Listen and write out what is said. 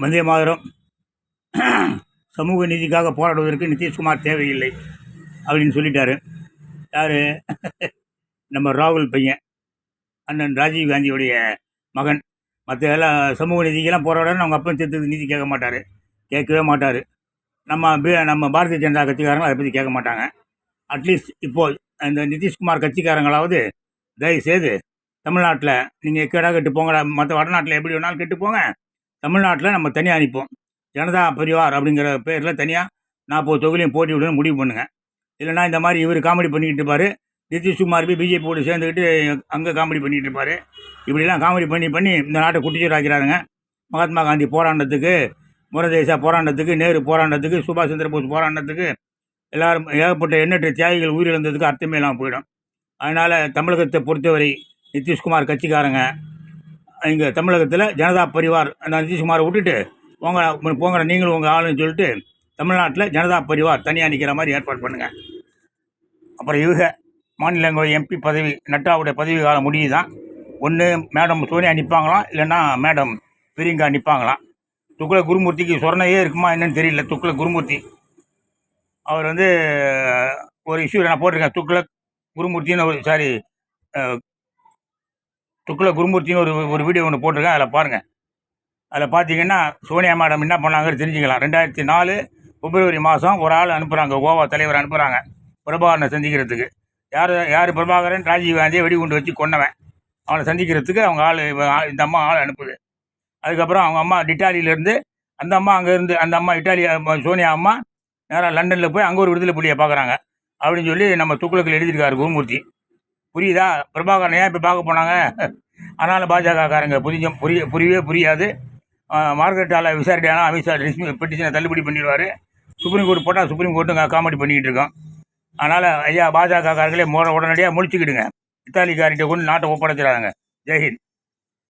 வந்தே மாதரம் சமூக நீதிக்காக போராடுவதற்கு நிதிஷ்குமார் தேவையில்லை அப்படின்னு சொல்லிட்டாரு. யார்? நம்ம ராகுல் பையன். அண்ணன் ராஜீவ் காந்தியுடைய மகன். மற்ற எல்லாம் சமூக நீதிக்கெல்லாம் போராடணும் அவங்க அப்பா சேர்த்து நீதி கேட்க மாட்டார். கேட்கவே மாட்டார். நம்ம நம்ம பாரதிய ஜனதா கட்சிக்காரங்களும் அதை பற்றி கேட்க மாட்டாங்க. அட்லீஸ்ட் இப்போது இந்த நிதிஷ்குமார் கட்சிக்காரங்களாவது தயவுசெய்து தமிழ்நாட்டில் நீங்கள் எக்கடா கெட்டு போங்க மற்ற வடநாட்டில் எப்படி வேணாலும் கெட்டு போங்க. தமிழ்நாட்டில் நம்ம தனியாக அனுப்போம் ஜனதா பரிவார் அப்படிங்கிற பேரில் தனியாக நாற்பது தொகுதியும் போட்டி விடணும் முடிவு பண்ணுங்க. இல்லைன்னா இந்த மாதிரி இவர் காமெடி பண்ணிக்கிட்டு இருப்பார். நிதிஷ்குமார் போய் பிஜேபியோட சேர்ந்துக்கிட்டு அங்கே காமெடி பண்ணிக்கிட்டு இருப்பார். இப்படிலாம் காமெடி பண்ணி பண்ணி இந்த நாட்டை குட்டிச்சோராக்கிறாருங்க. மகாத்மா காந்தி போராண்டத்துக்கு முரதேசா போராண்டத்துக்கு நேரு போராண்டத்துக்கு சுபாஷ் சந்திர போஸ் போராண்டத்துக்கு எல்லாரும் ஏகப்பட்ட எண்ணற்ற தியாகிகள் உயிரிழந்ததுக்கு அர்த்தமே இல்லாமல் போயிடும். அதனால் தமிழகத்தை பொறுத்தவரை நிதிஷ்குமார் கட்சிக்காரங்க இங்கே தமிழகத்தில் ஜனதா பரிவார் அந்த நிதிஷ்குமாரை விட்டுட்டு போங்க நீங்களும் உங்கள் ஆளுன்னு சொல்லிட்டு தமிழ்நாட்டில் ஜனதா பரிவார் தனியாக நிற்கிற மாதிரி ஏற்பாடு பண்ணுங்கள் அப்புறம் இவங்க மாநிலங்களை எம்பி பதவி நட்டாவுடைய பதவி காலம் முடியுதான் ஒன்று மேடம் சோனியா நிற்பாங்களாம் இல்லைன்னா மேடம் பிரியங்கா நிற்பாங்களாம் துக்குல குருமூர்த்திக்கு சொர்ணையே இருக்குமா என்னன்னு தெரியல துக்குல குருமூர்த்தி. அவர் வந்து ஒரு இஷ்யூ நான் போட்டிருக்கேன் துக்குல குருமூர்த்தின்னு ஒரு சாரி துக்குல குருமூர்த்தின்னு ஒரு ஒரு வீடியோ ஒன்று போட்டிருக்கேன். அதில் பாருங்கள் அதில் பார்த்தீங்கன்னா சோனியா மேடம் என்ன பண்ணாங்கன்னு தெரிஞ்சுக்கலாம். ரெண்டாயிரத்தி நாலு பிப்ரவரி மாதம் ஒரு ஆள் அனுப்புகிறாங்க கோவா தலைவர் அனுப்புகிறாங்க பிரபாகரனை சந்திக்கிறதுக்கு. யார் யார் பிரபாகரன்? ராஜீவ் காந்தியை வெடிகுண்டு வச்சு கொன்னவன். அவனை சந்திக்கிறதுக்கு அவங்க ஆள் இந்த அம்மா ஆள் அனுப்புது. அதுக்கப்புறம் அவங்க அம்மா இட்டாலியிலேருந்து அந்த அம்மா அங்கேருந்து அந்த அம்மா இட்டாலி சோனியா அம்மா நேராக லண்டனில் போய் அங்கே ஒரு விடுதலை புள்ளியை பார்க்குறாங்க அப்படின்னு சொல்லி நம்ம துக்குளத்தில் எழுதியிருக்காரு குருமூர்த்தி. புரியுதா? பிரபாகரன் ஏன் இப்போ பார்க்க போனாங்க? அதனால் பாஜகக்காரங்க புரிய புரிய புரியவே புரியாது. மார்க்கெட்டால் விசாரிட்டாலும் அமித்ஷா டிஸ்மி பெட்டிஷனை தள்ளுபடி பண்ணிடுவார். சுப்ரீம் கோர்ட் போட்டால் சுப்ரீம் கோர்ட்டும் காமெடி பண்ணிக்கிட்டு இருக்கோம். அதனால் ஐயா பாஜகக்காரர்களே மோ உடனடியாக முடிச்சுக்கிடுங்க இத்தாலிக்காரிட்ட கொண்டு நாட்டை ஒப்படைச்சிடாங்க ஜெய்ஹிந்த்